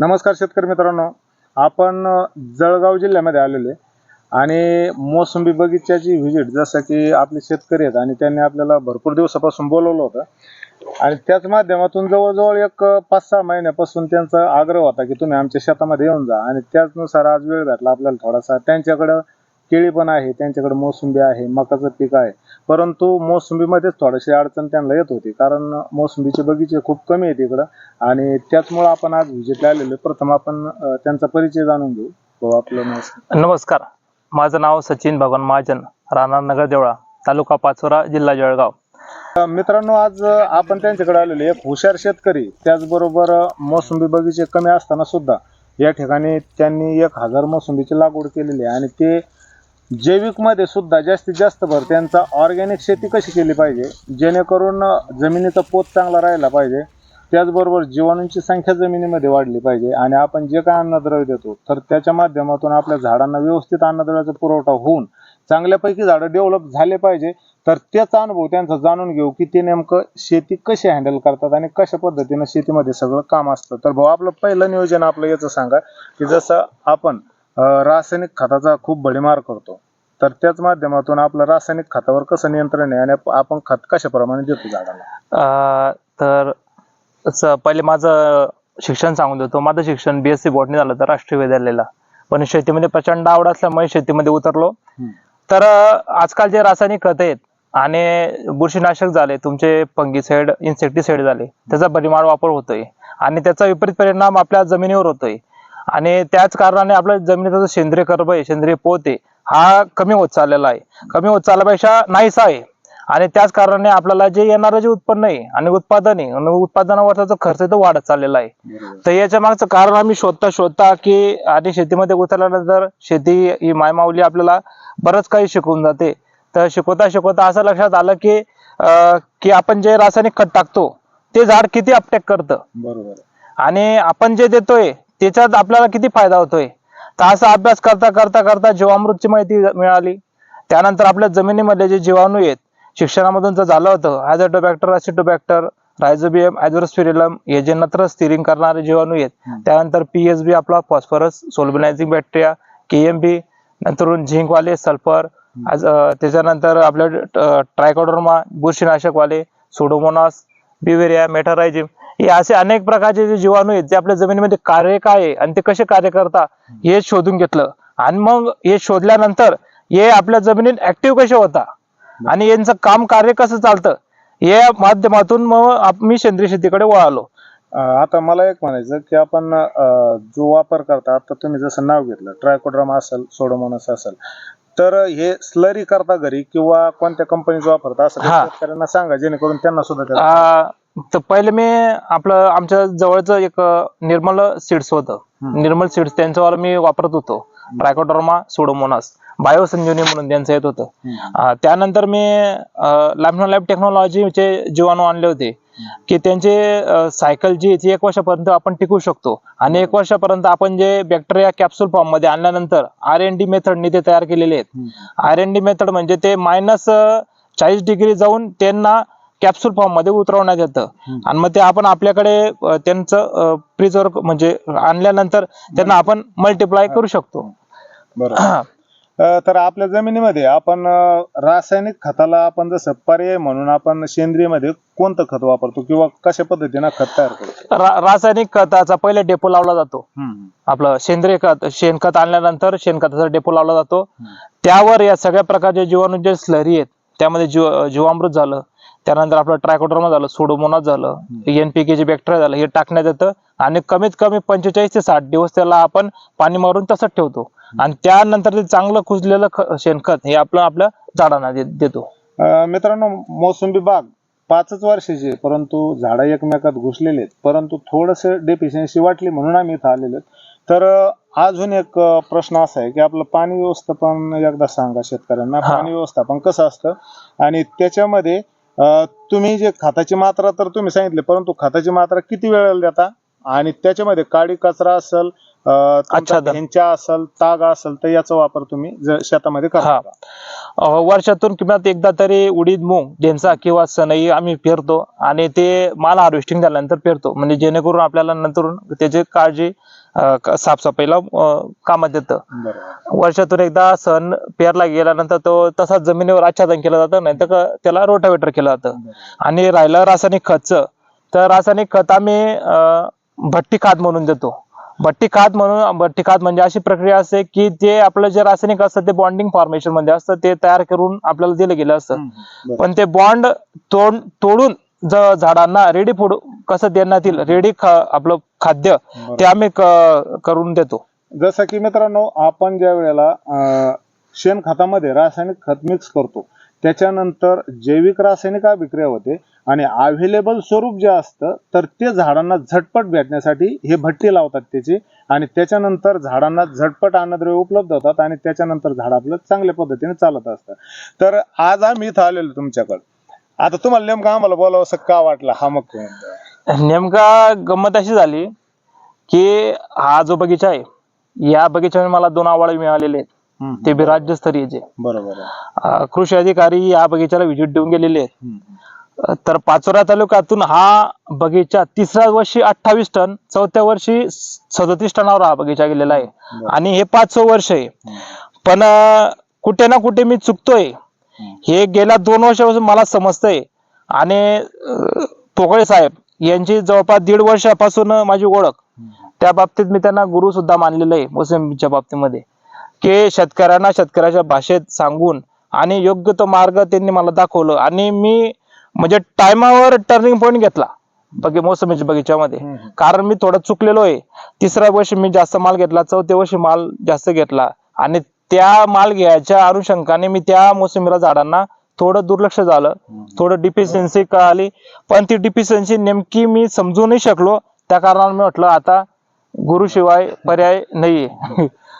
नमस्कार शेतकरी मित्रांनो. आपण जळगाव जिल्ह्यामध्ये आलेले आणि मोसंबी बगीच्याची व्हिजिट जसं की आपले शेतकरी आहेत आणि त्यांनी आपल्याला भरपूर दिवसापासून बोलवलं होतं. आणि त्याच माध्यमातून जवळजवळ एक पाच सहा महिन्यापासून त्यांचा आग्रह होता की तुम्ही आमच्या शेतामध्ये येऊन जा आणि त्याचनुसार आज वेळ भेटला आपल्याला थोडासा त्यांच्याकडं केळी पण आहे त्यांच्याकडे मोसंबी आहे मकाचं पीक आहे. परंतु मोसंबीमध्येच थोडीशी अडचण त्यांना येत होती कारण मोसंबीचे बगीचे खूप कमी आहेत इकडं. आणि त्याचमुळं आपण आज व्हिजिटला आलेलो. प्रथम आपण त्यांचा परिचय जाणून घेऊ. हो आपलं नमस्कार. माझं नाव सचिन भगवान महाजन राहणार नगर देवळा तालुका पाचोरा जिल्हा जळगाव. मित्रांनो आज आपण त्यांच्याकडे आलेलो. एक हुशार शेतकरी त्याचबरोबर मोसंबी बगीचे कमी असताना सुद्धा या ठिकाणी त्यांनी एक हजार मोसंबीची लागवड केलेली आहे. आणि ते जैविकमध्ये सुद्धा जास्तीत जास्त भर त्यांचा ऑर्गॅनिक शेती कशी केली पाहिजे? जेणेकरून जमिनीचा पोत चांगला राहिला पाहिजे. त्याचबरोबर जीवाणूंची संख्या जमिनीमध्ये वाढली पाहिजे. आणि आपण जे काय अन्नद्रव्य देतो तर त्याच्या माध्यमातून आपल्या झाडांना व्यवस्थित अन्नद्रव्याचा पुरवठा होऊन चांगल्यापैकी झाडं डेव्हलप झाले पाहिजे. तर त्याचा अनुभव त्यांचा जाणून घेऊ की ते नेमकं शेती कशी हँडल करतात आणि कशा पद्धतीनं शेतीमध्ये सगळं काम असतं. तर भाऊ आपलं पहिलं नियोजन आपलं याचं सांगा की जसं आपण रासायनिक खताचा खूप भडीमार करतो. तर त्याच माध्यमातून आपलं रासायनिक खतावर कसं नियंत्रण आहे आणि आप- आपण खत कशाप्रमाणे देतो झाडाला अं, तर स- पहिले माझं शिक्षण सांगून देतो. माझं शिक्षण बी एस सी बॉटनी झालं तर राष्ट्रीय विद्यालयाला. पण शेतीमध्ये प्रचंड आवड असल्यामुळे शेतीमध्ये उतरलो. हम्म. तर अं, आजकाल जे रासायनिक खत आहेत आणि बुरशीनाशक झाले तुमचे फंगीसाईड इन्सेक्टिसाईड झाले त्याचा परिमाण वापर होतोय. आणि त्याचा विपरीत परिणाम आपल्या जमिनीवर होतोय. आणि त्याच कारणाने आपल्या जमिनीचा जो सेंद्रिय कर्ब आहे सेंद्रिय पोत आहे हा कमी होत चाललेला आहे. कमी होत चालल्यापेक्षा नाहीसा आहे. आणि त्याच कारणाने आपल्याला जे येणारं जे उत्पन्न आहे आणि उत्पादन आहे आणि उत्पादनावरचा जो खर्च तो वाढत चाललेला आहे. तर याच्या मागचं कारण आम्ही शोधता शोधता की आणि शेतीमध्ये उतरल्यानंतर शेती ही मायमाऊली आपल्याला बरंच काही शिकवून जाते. तर शिकवता शिकवता असं लक्षात आलं की की आपण जे रासायनिक खत टाकतो ते झाड किती अपटेक करतं. बरोबर. आणि आपण जे देतोय त्याच्यात आपल्याला किती फायदा होतोय? तर असा अभ्यास करता करता करता जीवामृतची माहिती मिळाली. त्यानंतर आपल्या जमिनीमध्ये जे जीवाणू आहेत शिक्षणामधून जर झालं होतं. ॲझोटोबॅक्टर असिटोबॅक्टर रायझोबियम ॲझोस्पिरिलम हे जे नत्र स्थिरिंग करणारे जीवाणू आहेत. त्यानंतर पीएसबी आपला फॉस्फरस सोल्बिनायझिंग बॅक्टेरिया केएमबी नंतर झिंकवाले सल्फर त्याच्यानंतर आपल्या ट्रायकोडर्मा बुरशीनाशक वाले सोडोमोनास बिवेरिया मेटारायझिम हे असे अनेक प्रकारचे जे जीवाणू आहेत जे आपल्या जमिनीमध्ये कार्य काय आहे आणि ते कसे कार्य करतात हे शोधून घेतलं. आणि मग हे शोधल्यानंतर हे आपल्या जमिनीत ऍक्टिव्ह कसे होता? आणि यांचं काम कार्य कसं चालतं? या माध्यमातून मग मी सेंद्रिय शेतीकडे वळालो. आता मला एक म्हणायचं की आपण जो वापर करता आता तुम्ही जसं नाव घेतलं ट्रायकोड्रामा असेल सोडोमोनस असेल तर हे स्लरी करता घरी किंवा कोणत्या कंपनीचं वापरता असं. शेतकऱ्यांना सांगा जेणेकरून त्यांना सुद्धा तर पहिले मी आपलं आमच्या जवळचं एक निर्मल सीड्स होतं. निर्मल सीड्स त्यांच्यावर मी वापरत होतो. ट्रायकोडर्मा सोडोमोनास बायोसंजीवनी म्हणून त्यांचं येत होतं. त्यानंतर मी लॅब लॅब टेक्नॉलॉजीचे जीवाणू आणले होते. की त्यांचे सायकल जी ती एक वर्षापर्यंत आपण टिकू शकतो. आणि एक वर्षापर्यंत आपण जे बॅक्टेरिया कॅप्सूल फॉर्ममध्ये आणल्यानंतर आर एन डी मेथडने ते तयार केलेले आहेत. आर एन डी मेथड म्हणजे ते मायनस चाळीस डिग्री जाऊन त्यांना कॅप्सूल फॉर्ममध्ये उतरवण्यात येतं. आणि मग ते आपण आपल्याकडे त्यांचं प्रिझर्व म्हणजे आणल्यानंतर त्यांना आपण मल्टिप्लाय करू शकतो. बरोबर. तर आपल्या जमिनीमध्ये आपण रासायनिक खताला आपण जसं पर्याय म्हणून आपण सेंद्रियमध्ये कोणतं खत वापरतो किंवा कशा पद्धतीनं खत तयार करतो? रा- रासायनिक खताचा पहिले डेपो लावला जातो. आपलं सेंद्रिय खत शेणखत आणल्यानंतर शेणखताचा डेपो लावला जातो. त्यावर या सगळ्या प्रकारचे जीवाणू जे स्लरी आहेत. त्यामध्ये जीव जीवामृत झालं त्यानंतर आपलं ट्रायकोडर्मा झालं सोडोमोनास झालं एनपीके जे बॅक्टेरिया झालं हे टाकण्यात येतं आणि कमीत कमी पंचेचाळीस ते साठ दिवस त्याला आपण पाणी मारून तसंच ठेवतो. आणि त्यानंतर ते चांगलं कुजलेलं शेणखत हे आपलं आपल्या झाडांना देतो. मित्रांनो मोसंबी बाग पाचच वर्षाची परंतु झाडं एकमेकात घुसलेले आहेत. परंतु थोडस डेफिशियन्सी वाटली म्हणून आम्ही इथं आलेलो. तर अजून एक प्रश्न असा आहे की आपलं पाणी व्यवस्थापन एकदा सांगा शेतकऱ्यांना. पाणी व्यवस्थापन कसं असतं? आणि त्याच्यामध्ये तुम्ही जे खताची मात्रा तर तुम्ही सांगितली परंतु खताची मात्रा किती वेळेला देता आणि त्याच्यामध्ये काळी कचरा असेल. ढेंचा असेल ताग असेल तर याचा वापर तुम्ही शेतामध्ये. करा वर्षातून किमान एकदा तरी उडीद मूग ढेंचा किंवा सनई आम्ही पेरतो आणि ते माल हार्वेस्टिंग झाल्यानंतर पेरतो म्हणजे जेणेकरून आपल्याला नंतर त्याची काळजी साफसफाईला कामात येतं वर्षातून एकदा सण पेरला गेल्यानंतर तो तसाच जमिनीवर आच्छादन केलं जातं नाही तर त्याला रोटावेटर केलं जातं. आणि राहिलं रासायनिक खतचं तर रासायनिक खत आम्ही भट्टी खात म्हणून देतो. भट्टी खात म्हणून भट्टी खात म्हणजे अशी प्रक्रिया असते की ते आपलं जे रासायनिक असतं ते बॉन्डिंग फॉर्मेशनमध्ये असतं ते तयार करून आपल्याला दिलं गेलं असतं. पण ते बॉन्ड तोड तोडून ज- झाडांना रेडी फूड कसं देण्यात येईल रेडी आपलं खाद्य ते आम्ही करून देतो. जसं की मित्रांनो आपण ज्या वेळेला अं, शेणखतामध्ये रासायनिक खत मिक्स करतो त्याच्यानंतर जैविक रासायनिक अभिक्रिया होते आणि अवेलेबल स्वरूप जे असतं तर ते झाडांना झटपट भेटण्यासाठी हे भट्टी लावतात त्याची आणि त्याच्यानंतर झाडांना झटपट अन्नद्रव्य उपलब्ध होतात आणि त्याच्यानंतर झाड आपलं चांगल्या पद्धतीने चालत असतं. तर आज आम्ही इथं आलेलो तुमच्याकडे. आता तुम्हाला नेमकं आम्हाला बोलावं असं का वाटलं हा मग नेमका गंमत अशी झाली की हा जो बगीचा आहे या बगीच्यामध्ये मला दोन आवळे मिळालेले आहेत. हम्म, ते बी राज्यस्तरीयचे बरोबर आहे. अं, कृषी अधिकारी या बगीच्याला व्हिजिट देऊन गेलेले आहेत. हम्म, तर पाचोरा तालुक्यातून हा बगीचा तिसऱ्या वर्षी अठ्ठावीस टन चौथ्या वर्षी सदतीस टनावर हा बगीचा गेलेला आहे. आणि हे पाचवं वर्ष आहे. पण अं, कुठे ना कुठे मी चुकतोय. हे गेल्या दोन वर्षापासून मला समजतंय. आणि पोकळे साहेब यांची जवळपास दीड वर्षापासून माझी ओळख. त्या बाबतीत मी त्यांना गुरु सुद्धा मानलेलं आहे मोसंबीच्या बाबतीमध्ये. की शेतकऱ्यांना शेतकऱ्याच्या भाषेत सांगून आणि योग्य तो मार्ग त्यांनी मला दाखवलं. आणि मी म्हणजे टायमावर टर्निंग पॉईंट घेतला. बघे मोसंबीच्या बगीच्यामध्ये. कारण मी थोडं चुकलेलो आहे. तिसऱ्या वर्षी मी जास्त माल घेतला चौथ्या वर्षी माल जास्त घेतला. आणि त्या माल घ्यायच्या अनुषंगाने मी त्या मोसंबीला झाडांना थोडं दुर्लक्ष झालं. थोडं डिफिशियन्सी कळाली. पण ती डिफिशियन्सी नेमकी मी समजू नाही शकलो. त्या कारणाने मी म्हटलं आता गुरुशिवाय पर्याय नाहीये.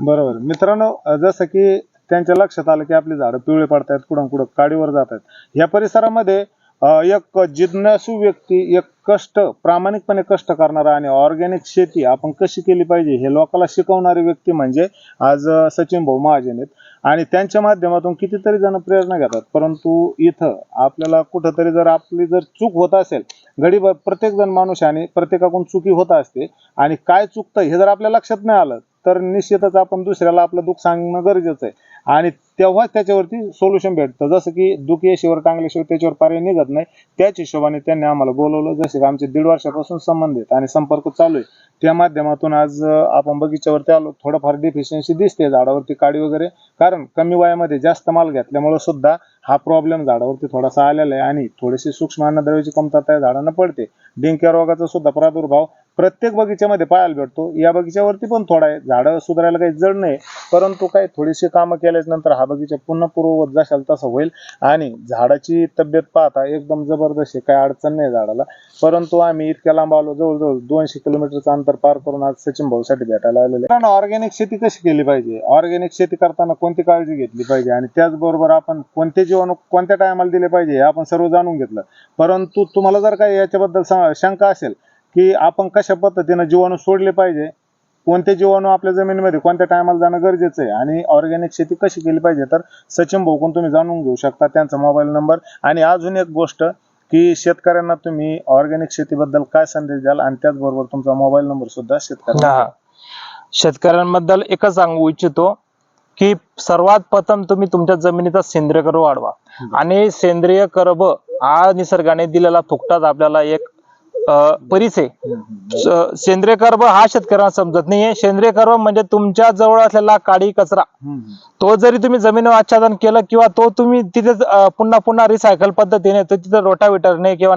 बरोबर. मित्रांनो जसं की त्यांच्या लक्षात आलं की आपली झाडं पिवळे पडतायत कुठं कुठं काडीवर जात आहेत या परिसरामध्ये एक जिज्ञासू व्यक्ती एक कष्ट प्रामाणिकपणे कष्ट करणारा आणि ऑर्गॅनिक शेती आपण कशी केली पाहिजे हे लोकांना शिकवणारी व्यक्ती म्हणजे आज सचिन भाऊ महाजन आहेत. आणि त्यांच्या माध्यमातून कितीतरी जण प्रेरणा घेतात. परंतु इथं आपल्याला कुठंतरी जर आपली जर चूक होत असेल गडीभर प्रत्येक जण माणूस आणि प्रत्येकाकडून चुकी होत असते आणि काय चुकतं हे जर आपल्या लक्षात नाही आलं तर निश्चितच आपण दुसऱ्याला आपलं दुःख सांगणं गरजेचं आहे. आणि तेव्हाच त्याच्यावरती सोल्युशन भेटतं. जसं की दुःख येशीवर टांगल्याशिवाय त्याच्यावर पर्याय निघत नाही. त्याच हिशोबाने त्यांनी आम्हाला बोलवलं जसे की आमचे दीड वर्षापासून संबंधित आणि संपर्क चालू आहे. त्या माध्यमातून आज आपण बगीच्यावरती आलो थोडंफार डिफिशियन्सी दिसते झाडावरती काडी वगैरे. कारण कमी वयामध्ये जास्त माल घेतल्यामुळे सुद्धा हा प्रॉब्लेम झाडावरती थोडासा आलेला आहे आणि थोडीशी सूक्ष्म अन्नद्रव्याची कमतरता झाडांना पडते. डिंक्या रोगाचा सुद्धा प्रादुर्भाव प्रत्येक बगीच्यामध्ये पाहायला भेटतो. या बगीच्यावरती पण थोडा आहे. झाडं सुधारायला काही जड नाही. परंतु काय थोडीशी कामं केल्याच्यानंतर हा बगीचा पुन्हा पूर्ववत जशाल तसा होईल. आणि झाडाची तब्येत पाहता एकदम जबरदस्त आहे. काय अडचण नाही झाडाला. परंतु आम्ही इतक्या लांब आलो. जवळजवळ दोनशे किलोमीटरचं अंतर पार करून आज सचिन भाऊसाठी भेटायला आलेले कारण ऑर्गॅनिक शेती कशी केली पाहिजे? ऑर्गॅनिक शेती करताना कोणती काळजी घेतली पाहिजे? आणि त्याचबरोबर आपण कोणते जीवाणू कोणत्या टायमाला दिले पाहिजे हे आपण सर्व जाणून घेतलं. परंतु तुम्हाला जर काही याच्याबद्दल शंका असेल की आपण कशा पद्धतीनं जीवाणू सोडले पाहिजे कोणते जीवाणू आपल्या जमिनीमध्ये कोणत्या टायमाला जाणं गरजेचं आहे आणि ऑर्गॅनिक शेती कशी केली पाहिजे तर सचिन भाऊकडून तुम्ही जाणून घेऊ शकता त्यांचा मोबाईल नंबर. आणि अजून एक गोष्ट की शेतकऱ्यांना तुम्ही ऑर्गॅनिक शेतीबद्दल काय संदेश द्याल आणि त्याचबरोबर तुमचा मोबाईल नंबर सुद्धा शेतकऱ्यांना हा. शेतकऱ्यांबद्दल एकच सांगू इच्छितो की सर्वात प्रथम तुम्ही तुमच्या जमिनीचा सेंद्रिय कर्ब वाढवा. आणि सेंद्रिय कर्ब हा निसर्गाने दिलेला फुकटाच आपल्याला एक परीच आहे स- सेंद्रिय कर्ब हा शेतकऱ्यांना समजत नाहीये. सेंद्रिय कर्ब म्हणजे तुमच्या जवळ असलेला काडी कचरा. तो जरी तुम्ही जमिनीवर आच्छादन केलं किंवा तो तुम्ही तिथे पुन्हा पुन्हा रिसायकल पद्धतीने तो तिथे रोटावेटरने किंवा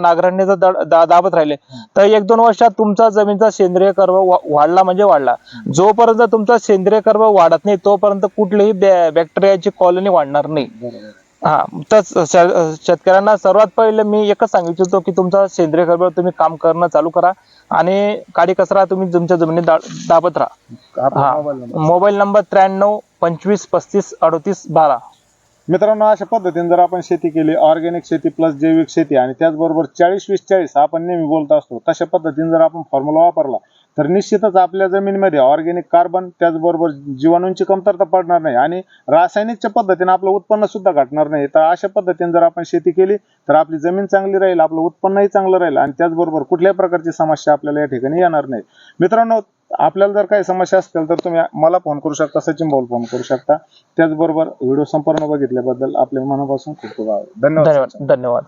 दा- दाबत राहिले तर एक दोन वर्षात तुमचा जमिनीचा सेंद्रिय कर्ब वा- वाढला म्हणजे वाढला. जोपर्यंत तुमचा सेंद्रिय कर्ब वाढत नाही तोपर्यंत कुठलीही बॅक्टेरियाची कॉलनी वाढणार नाही. हा तर शेतकऱ्यांना सर्वात पहिले मी एकच सांगू इच्छितो की तुमचा सेंद्रिय कर्ब तुम्ही काम करणं चालू करा आणि काडी कचरा तुम्ही तुमच्या जमिनीत दा- दाबत राहा. हा मोबाईल नंबर मोबाईल नंबर त्र्याण्णव पंचवीस पस्तीस अडतीस बारा. मित्रांनो अशा पद्धतीने जर आपण शेती केली ऑर्गॅनिक शेती प्लस जैविक शेती आणि त्याचबरोबर चाळीस वीस चाळीस आपण नेहमी बोलत असतो तशा पद्धतीने जर आपण फॉर्म्युला वापरला तर निश्चितच आपल्या जमिनीमध्ये ऑर्गेनिक कार्बन त्याचबरोबर जीवाणूंची कमतरता पडणार नाही आणि रासायनिकच्या पद्धतीने आपलं उत्पन्न सुद्धा घटणार नाही. तर अशा पद्धतीने जर आपण शेती केली तर आपली जमीन चांगली राहील आपलं उत्पन्नही चांगलं राहील आणि त्याचबरोबर कुठल्याही प्रकारची समस्या आपल्याला या ठिकाणी येणार नाही. मित्रांनो आपल्याला जर काही समस्या असतील तर तुम्ही मला फोन करू शकता सचिन भाऊ फोन करू शकता. त्याचबरोबर व्हिडिओ संपूर्ण बघितल्याबद्दल आपल्या मनापासून खूप खूप धन्यवाद. धन्यवाद.